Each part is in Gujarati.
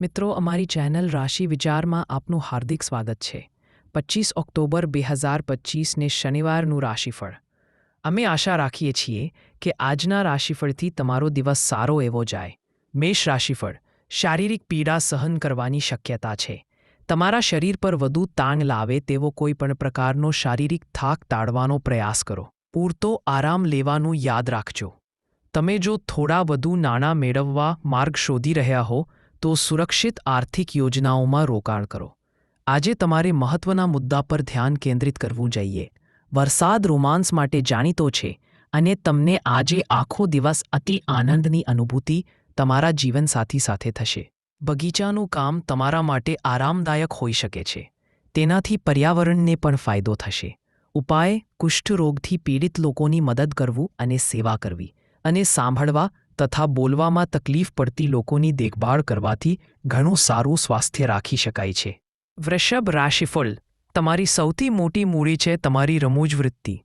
મિત્રો, અમારી ચેનલ રાશિ વિચારમાં આપનું હાર્દિક સ્વાગત છે. પચીસ ઓક્ટોબર બે હજાર પચીસને શનિવારનું રાશિફળ. અમે આશા રાખીએ છીએ કે આજના રાશિફળથી તમારો દિવસ સારો એવો જાય. મેષ રાશિફળ, શારીરિક પીડા સહન કરવાની શક્યતા છે. તમારા શરીર પર વધુ તાણ લાવે તેવો કોઈ પણ પ્રકારનો શારીરિક થાક તાળવાનો પ્રયાસ કરો. પૂરતો આરામ લેવાનું યાદ રાખજો. તમે જો થોડા વધુ નાણાં મેળવવા માર્ગ શોધી રહ્યા હો તો સુરક્ષિત આર્થિક યોજનાઓમાં રોકાણ કરો. આજે તમારે મહત્વના મુદ્દા પર ધ્યાન કેન્દ્રિત કરવું જોઈએ. વરસાદ રોમાન્સ માટે જાણીતો છે અને તમને આજે આખો દિવસ અતિ આનંદની અનુભૂતિ તમારા જીવનસાથી સાથે થશે. બગીચાનું કામ તમારા માટે આરામદાયક હોઈ શકે છે. તેનાથી પર્યાવરણને પણ ફાયદો થશે. ઉપાય, કુષ્ઠરોગથી પીડિત લોકોની મદદ કરવું અને સેવા કરવી અને સાંભળવા તથા બોલવામાં તકલીફ પડતી લોકોની દેખભાળ કરવાથી ઘણું સારું સ્વાસ્થ્ય રાખી શકાય છે. વૃષભ રાશિફળ, તમારી સૌથી મોટી મૂડી છે તમારી રમૂજ વૃત્તિ.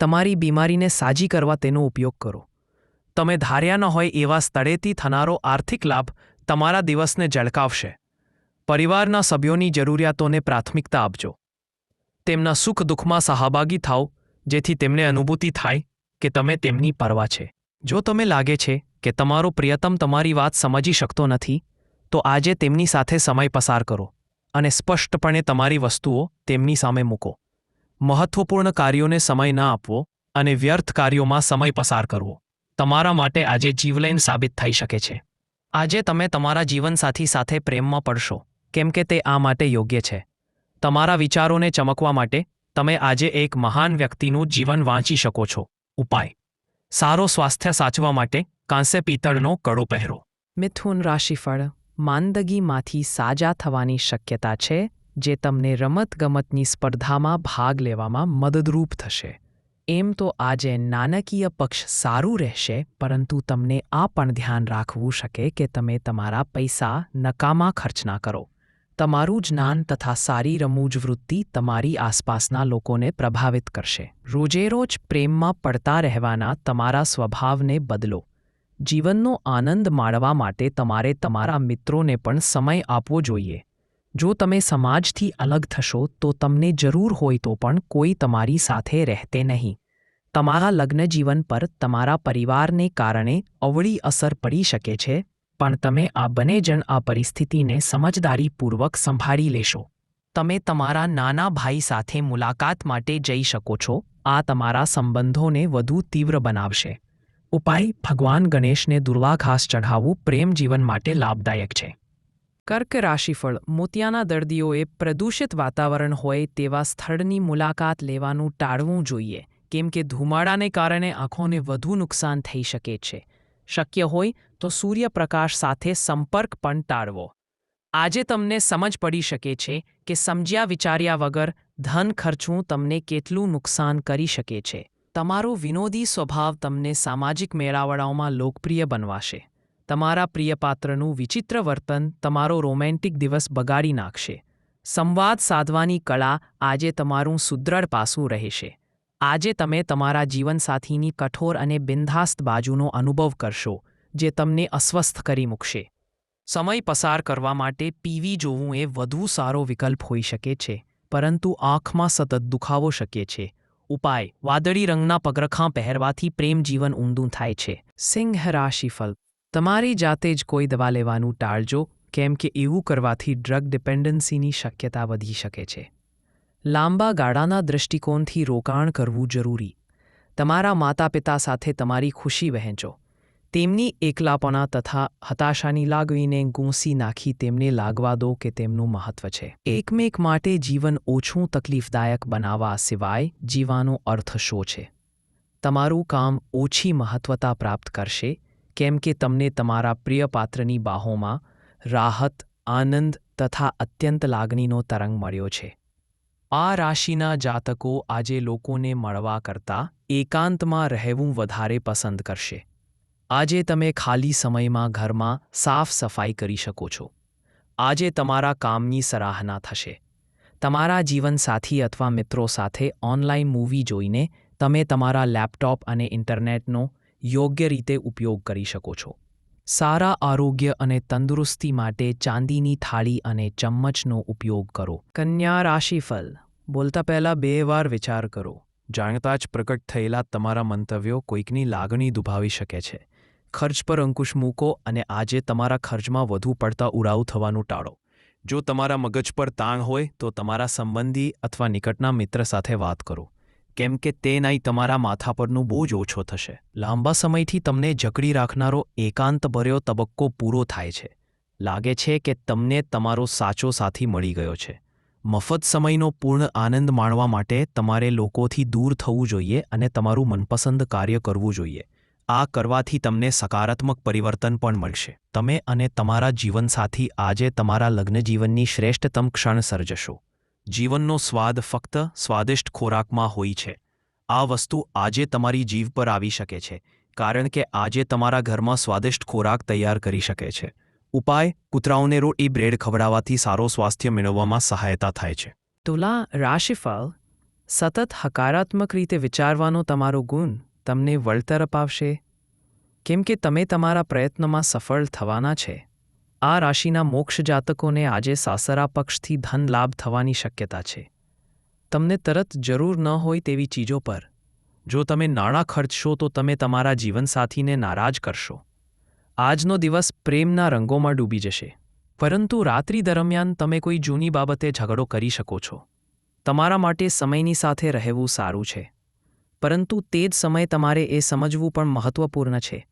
તમારી બીમારીને સાજી કરવા તેનો ઉપયોગ કરો. તમે ધાર્યા ન હોય એવા સ્થળેથી થનારો આર્થિક લાભ તમારા દિવસને ઝળકાવશે. પરિવારના સભ્યોની જરૂરિયાતોને પ્રાથમિકતા આપજો. તેમના સુખ દુઃખમાં સહભાગી થાઓ, જેથી તેમને અનુભૂતિ થાય કે તમે તેમની પરવા છે. જો તમે લાગે છે કે તમારો પ્રિયતમ તમારી વાત સમજી શકતો નથી, તો આજે તેમની સાથે સમય પસાર કરો અને સ્પષ્ટપણે તમારી વસ્તુઓ તેમની સામે મૂકો. મહત્વપૂર્ણ કાર્યોને સમય ન આપવો અને વ્યર્થ કાર્યોમાં સમય પસાર કરવો. તમારા માટે આજે જીવલેન સાબિત થઈ શકે છે. આજે તમે તમારા જીવનસાથી સાથે પ્રેમમાં પડશો, કેમ કે તે આ માટે યોગ્ય છે. તમારા વિચારોને ચમકવા માટે તમે આજે એક મહાન વ્યક્તિનું જીવન વાંચી શકો છો. ઉપાય. સારો સ્વાસ્થ્ય સાચવા માટે કાંસે પિત્તળનો કડો પહેરો. મિથુન રાશિફળ માંદગીમાંથી સાજા થવાની શક્યતા છે, જે તમને રમતગમતની સ્પર્ધામાં ભાગ લેવામાં મદદરૂપ થશે. એમ તો આજે નાણાકીય પક્ષ સારું રહેશે, પરંતુ તમને આ પણ ધ્યાન રાખવું શકે કે તમે તમારા પૈસા નકામા ખર્ચ ના કરો. તમારું જ્ઞાન તથા સારી રમૂજ વૃત્તિ તમારી આસપાસના લોકોને પ્રભાવિત કરશે. રોજેરોજ પ્રેમમાં પડતા રહેવાના તમારા સ્વભાવને બદલો. જીવનનો આનંદ માણવા માટે તમારે તમારા મિત્રોને પણ સમય આપવો જોઈએ. જો તમે સમાજથી અલગ થશો તો તમને જરૂર હોય તો પણ કોઈ તમારી સાથે રહેતે નહીં. તમારા લગ્નજીવન પર તમારા પરિવારને કારણે અવળી અસર પડી શકે છે પણ તમે આ બંને જણ આ પરિસ્થિતિને સમજદારીપૂર્વક સંભાળી લેશો. તમે તમારા નાના ભાઈ સાથે મુલાકાત માટે જઈ શકો છો. આ તમારા સંબંધોને વધુ તીવ્ર બનાવશે. ઉપાય, ભગવાન ગણેશને દુર્વાઘાસ ચઢાવવું પ્રેમ જીવન માટે લાભદાયક છે. કર્ક રાશિફળ, મોતિયાના દર્દીઓએ પ્રદૂષિત વાતાવરણ હોય તેવા સ્થળની મુલાકાત લેવાનું ટાળવું જોઈએ. કેમ કે ધુમાડાને કારણે આંખોને વધુ નુકસાન થઈ શકે છે. શક્ય હોય તો સૂર્યપ્રકાશ સાથે સંપર્ક પણ ટાળવો. આજે તમને સમજ પડી શકે છે કે સમજ્યા વિચાર્યા વગર ધન ખર્ચવું તમને કેટલું નુકસાન કરી શકે છે. તમારો વિનોદી સ્વભાવ તમને સામાજિક મેળાવડાઓમાં લોકપ્રિય બનવાશે. તમારા પ્રિયપાત્રનું વિચિત્ર વર્તન તમારો રોમેન્ટિક દિવસ બગાડી નાખશે. સંવાદ સાધવાની કળા આજે તમારું સુદૃઢ પાસું રહેશે. આજે તમે તમારા જીવનસાથીની કઠોર અને બિંધાસ્ત બાજુનો અનુભવ કરશો. જે તમને અસ્વસ્થ કરી મૂકશે. સમય પસાર કરવા માટે પીવી જોવું એ વધુ સારો વિકલ્પ હોઈ શકે છે, પરંતુ આંખમાં સતત દુખાવો શકે છે. ઉપાય, વાદળી રંગના પગરખાં પહેરવાથી પ્રેમ જીવન ઊંડું થાય છે. સિંહ રાશિફલ તમારી જાતે જ કોઈ દવા લેવાનું ટાળજો, કેમ કે એવું કરવાથી ડ્રગ ડિપેન્ડન્સીની શક્યતા વધી શકે છે. લાંબા ગાળાના દૃષ્ટિકોણથી રોકાણ કરવું જરૂરી. તમારા માતા પિતા સાથે તમારી ખુશી વહેંચો. તેમની એકલાપણા તથા હતાશાની લાગણીને ગૂંસી નાખી તેમને લાગવા દો કે તેમનું મહત્વ છે. એકમેક માટે જીવન ઓછું તકલીફદાયક બનાવવા સિવાય જીવાનો અર્થ શો છે? તમારું કામ ઓછી મહત્વતા પ્રાપ્ત કરશે, કેમ કે તમને તમારા પ્રિય પાત્રની બાહોમાં રાહત, આનંદ તથા અત્યંત લાગણીનો તરંગ મળ્યો છે. આ રાશિના જાતકો આજે લોકોને મળવા કરતાં એકાંતમાં રહેવું વધારે પસંદ કરશે. આજે તમે ખાલી સમયમાં ઘરમાં સાફ સફાઈ કરી શકો છો. આજે તમારા કામની સરાહના થશે. તમારા જીવનસાથી અથવા મિત્રો સાથે ઓનલાઈન મૂવી જોઈને તમે તમારા લેપટોપ અને ઇન્ટરનેટનો યોગ્ય રીતે ઉપયોગ કરી શકો છો. સારા આરોગ્ય અને તંદુરસ્તી માટે ચાંદીની થાળી અને ચમ્મચનો ઉપયોગ કરો. કન્યા રાશિફલ બોલતા પહેલા બે વાર વિચાર કરો. જાણતા જ પ્રકટ થયેલા તમારા મંતવ્યો કોઈકની લાગણી દુભાવી શકે છે. ખર્ચ પર અંકુશ મૂકો અને આજે તમારા ખર્ચમાં વધુ પડતા ઉડાવ થવાનું ટાળો. જો તમારા મગજ પર તાણ હોય, તો તમારા સંબંધી અથવા નિકટના મિત્ર સાથે વાત કરો. કેમ કે તે નહીં તમારા માથા પરનું બોજ ઓછો થશે. લાંબા સમયથી તમને જકડી રાખનારો એકાંતભર્યો તબક્કો પૂરો થાય છે. લાગે છે કે તમને તમારો સાચો સાથી મળી ગયો છે. મફત સમયનો પૂર્ણ આનંદ માણવા માટે તમારે લોકોથી દૂર થવું જોઈએ અને તમારું મનપસંદ કાર્ય કરવું જોઈએ. આ કરવાથી તમને સકારાત્મક પરિવર્તન પણ મળશે. તમે અને તમારા જીવનસાથી આજે તમારા લગ્નજીવનની શ્રેષ્ઠતમ ક્ષણ સર્જશો. જીવનનો સ્વાદ ફક્ત સ્વાદિષ્ટ ખોરાકમાં હોય છે. આ વસ્તુ આજે તમારી જીવ પર આવી શકે છે, કારણ કે આજે તમારા ઘરમાં સ્વાદિષ્ટ ખોરાક તૈયાર કરી શકે છે. ઉપાય, કૂતરાઓને રોટી, બ્રેડ ખવડાવવાથી સારો સ્વાસ્થ્ય મેળવવામાં સહાયતા થાય છે. તુલા, રાશિફળ, સતત હકારાત્મક રીતે વિચારવાનો તમારો ગુણ તમને વળતર અપાવશે કેમ કે તમે તમારા પ્રયત્નમાં સફળ થવાના છે. આ રાશિના મોક્ષ જાતકોને આજે સાસરા પક્ષથી ધન લાભ થવાની શક્યતા છે. તમને તરત જરૂર ન હોય તેવી ચીજો પર. જો તમે નાણાં ખર્ચશો તો તમે તમારા જીવનસાથીને નારાજ કરશો. આજનો દિવસ પ્રેમના રંગોમાં ડૂબી જશે. પરંતુ રાત્રિ દરમિયાન તમે કોઈ જૂની બાબતે ઝઘડો કરી શકો છો. તમારા માટે સમયની સાથે રહેવું સારું છે. પરંતુ તે જ સમયે તમારે એ સમજવું પણ મહત્વપૂર્ણ છે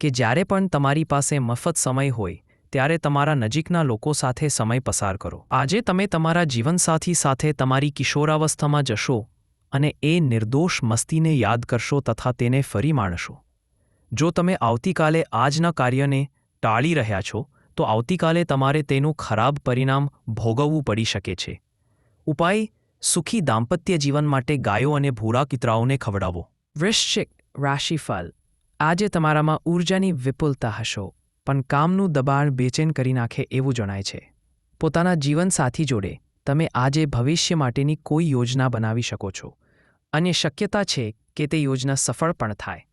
કે જ્યારે પણ તમારી પાસે મફત સમય હોય, ત્યારે તમારા નજીકના લોકો સાથે સમય પસાર કરો. આજે તમે તમારા જીવનસાથી સાથે તમારી કિશોરાવસ્થામાં જશો અને એ નિર્દોષ મસ્તીને યાદ કરશો તથા તેને ફરી માણશો. જો તમે આવતીકાલે આજના કાર્યને ટાળી રહ્યા છો, તો આવતીકાલે તમારે તેનું ખરાબ પરિણામ ભોગવવું પડી શકે છે. ઉપાય સુખી દાંપત્ય જીવન માટે ગાયો અને ભૂરા કિતરાઓને ખવડાવો. વૃશ્ચિક રાશિફળ. આજે તમારામાં ઊર્જાની વિપુલતા હશો, પણ કામનું દબાણ બેચેન કરી નાખે એવું જણાય છે. પોતાના જીવનસાથી જોડે તમે આજે ભવિષ્ય માટેની કોઈ યોજના બનાવી શકો છો. અને શક્યતા છે કે તે યોજના સફળ પણ થાય.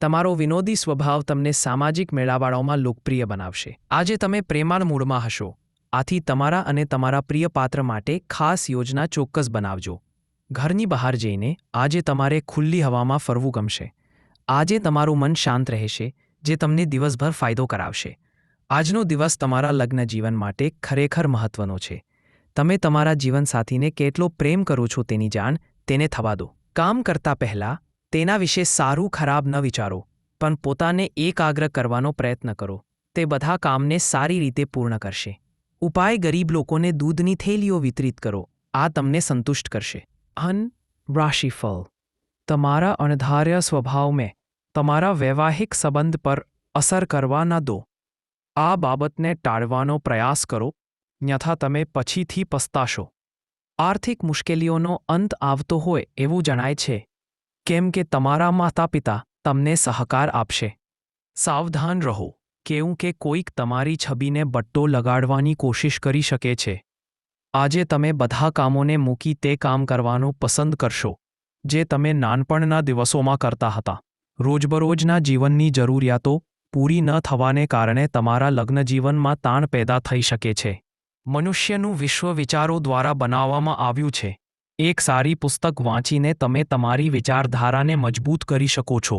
તમારો વિનોદી સ્વભાવ તમને સામાજિક મેળાવાળાઓમાં લોકપ્રિય બનાવશે. આજે તમે પ્રેમાળ મૂડમાં હશો આથી તમારા અને તમારા પ્રિય પાત્ર માટે ખાસ યોજના ચોક્કસ બનાવજો. ઘરની બહાર જઈને આજે તમારે ખુલ્લી હવામાં ફરવું ગમશે. આજે તમારું મન શાંત રહેશે, જે તમને દિવસભર ફાયદો કરાવશે. આજનો દિવસ તમારા લગ્ન જીવન માટે ખરેખર મહત્વનો છે. તમે તમારા જીવનસાથીને કેટલો પ્રેમ કરો છો તેની જાણ તેને થવા દો. કામ કરતા પહેલા તેના વિશે સારું ખરાબ ન વિચારો, પણ પોતાને એકાગ્ર કરવાનો પ્રયત્ન કરો. તે બધા કામને સારી રીતે પૂર્ણ કરશે. ઉપાય ગરીબ લોકોને દૂધની થેલીઓ વિતરિત કરો. આ તમને સંતુષ્ટ કરશે. અન રાશિફળ. તમારા અણધાર્ય સ્વભાવમે તમારા વૈવાહિક સંબંધ પર અસર કરવા ન દો. આ બાબતને ટાળવાનો પ્રયાસ કરો, ન્યથા તમે પછીથી પસ્તાશો. આર્થિક મુશ્કેલીઓનો અંત આવતો હોય એવું જણાય છે. કેમ કે તમારા માતા પિતા તમને સહકાર આપશે. સાવધાન રહો. કેવું કે કોઈક તમારી છબીને બટ્ટો લગાડવાની કોશિશ કરી શકે છે. આજે તમે બધા કામોને મૂકી તે કામ કરવાનું પસંદ કરશો, જે તમે નાનપણના દિવસોમાં કરતા હતા. રોજબરોજના જીવનની જરૂરિયાતો પૂરી ન થવાને કારણે તમારા લગ્નજીવનમાં તાણ પેદા થઈ શકે છે. મનુષ્યનું વિશ્વ વિચારો દ્વારા બનાવવામાં આવ્યું છે. એક સારી પુસ્તક વાંચીને તમે તમારી વિચારધારાને મજબૂત કરી શકો છો.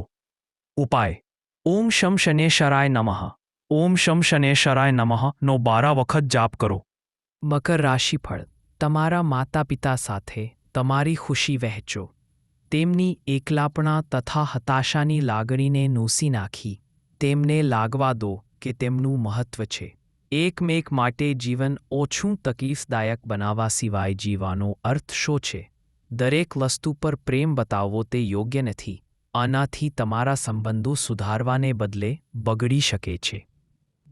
ઉપાય. ઓમ શમ શનેશ્વરાય નમઃ. ઓમ શમ શનેશ્વરાય નમઃ નો બારા વખત જાપ કરો. મકર રાશિફળ, તમારા માતા પિતા સાથે તમારી ખુશી વહેંચો. તેમની એકલાપણા તથા હતાશાની લાગણીને નૂસી નાખી. તેમને લાગવા દો કે તેમનું મહત્વ છે. એકમેક માટે જીવન ઓછું તકલીફદાયક બનાવવા સિવાય જીવવાનો અર્થ શો છે? દરેક વસ્તુ પર પ્રેમ બતાવવો તે યોગ્ય નથી. આનાથી તમારા સંબંધો સુધારવાને બદલે બગડી શકે છે.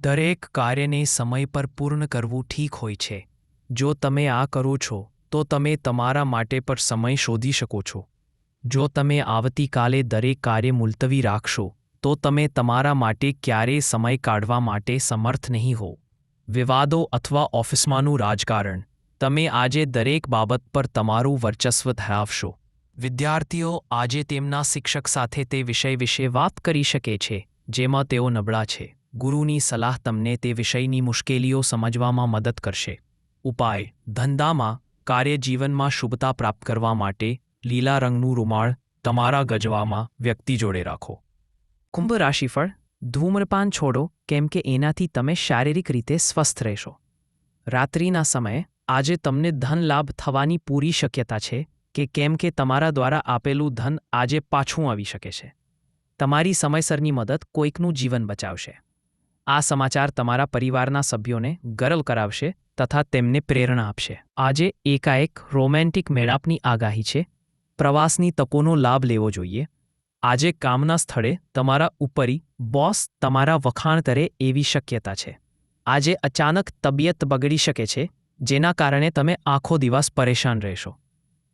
દરેક કાર્યને સમય પર પૂર્ણ કરવું ઠીક હોય છે. જો તમે આ કરો છો, તો તમે તમારા માટે પર સમય શોધી શકો છો. જો તમે આવતીકાલે દરેક કાર્ય મુલતવી રાખશો, તો તમે તમારા માટે ક્યારેય સમય કાઢવા માટે સમર્થ નહીં હો વિવાદો અથવા ઓફિસમાંનું રાજકારણ. તમે આજે દરેક બાબત પર તમારું વર્ચસ્વ ધરાવશો. વિદ્યાર્થીઓ આજે તેમના શિક્ષક સાથે તે વિષય વિશે વાત કરી શકે છે, જેમાં તેઓ નબળા છે. ગુરુની સલાહ તમને તે વિષયની મુશ્કેલીઓ સમજવામાં મદદ કરશે. ઉપાય. ધંધામાં કાર્યજીવનમાં શુભતા પ્રાપ્ત કરવા માટે લીલા રંગનું રૂમાળ તમારા ગજવામાં વ્યક્તિ જોડે રાખો. કુંભ રાશિફળ. ધૂમ્રપાન છોડો, કેમ કે એનાથી તમે શારીરિક રીતે સ્વસ્થ રહેશો. રાત્રિના સમયે આજે તમને ધન લાભ થવાની પૂરી શક્યતા છે કે કેમ કે તમારા દ્વારા આપેલું ધન આજે પાછું આવી શકે છે. તમારી સમયસરની મદદ કોઈકનું જીવન બચાવશે. આ સમાચાર તમારા પરિવારના સભ્યોને ગરલ કરાવશે તથા તેમને પ્રેરણા આપશે. આજે એકાએક રોમેન્ટિક મેળાપની આગાહી છે. પ્રવાસની તકોનો લાભ લેવો જોઈએ. આજે કામના સ્થળે તમારા ઉપરી બોસ તમારા વખાણ કરે એવી શક્યતા છે. આજે અચાનક તબિયત બગડી શકે છે, જેના કારણે તમે આખો દિવસ પરેશાન રહેશો.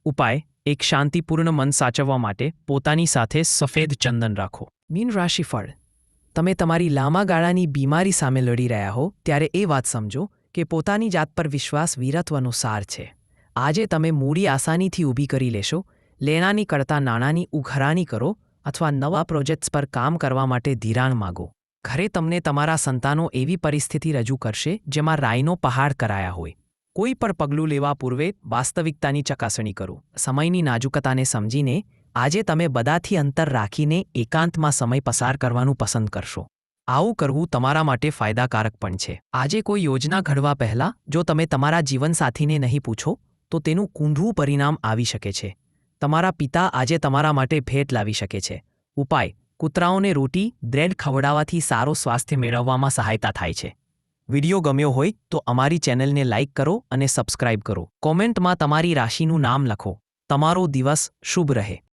ઉપાય, એક શાંતિપૂર્ણ મન સાચવવા માટે પોતાની સાથે સફેદ ચંદન રાખો. મીન રાશિફળ. તમે તમારી લાંબા ગાળાની બીમારી સામે લડી રહ્યા હો, ત્યારે એ વાત સમજો કે પોતાની જાત પર વિશ્વાસ વીરત્વનો સાર છે. આજે તમે મૂડી આસાનીથી ઊભી કરી લેશો, લેણાની કરતાં નાણાંની ઉઘરાણી કરો અથવા નવા પ્રોજેક્ટ્સ પર કામ કરવા માટે ધિરાણ માગો. ઘરે તમને તમારા સંતાનો એવી પરિસ્થિતિ રજૂ કરશે જેમાં રાયનો પહાડ કરાયા હોય. કોઈ પણ પગલું લેવા પૂર્વે વાસ્તવિકતાની ચકાસણી કરો. સમયની નાજુકતાને સમજીને આજે તમે બધાથી અંતર રાખીને એકાંતમાં સમય પસાર કરવાનું પસંદ કરશો. આવું કરવું તમારા માટે ફાયદાકારક પણ છે. આજે કોઈ યોજના ઘડવા પહેલાં જો તમે તમારા જીવનસાથીને નહીં પૂછો, તો તેનું કૂંઢવું પરિણામ આવી શકે છે. તમારા પિતા આજે તમારા માટે ભેટ લાવી શકે છે. ઉપાય, કૂતરાઓને રોટી, બ્રેડ ખવડાવવાથી સારો સ્વાસ્થ્ય મેળવવામાં સહાયતા થાય છે. વિડિયો ગમ્યો હોય તો અમારી ચેનલને લાઇક કરો અને સબસ્ક્રાઇબ કરો. કોમેન્ટમાં તમારી રાશિનું નામ લખો. તમારો દિવસ શુભ રહે.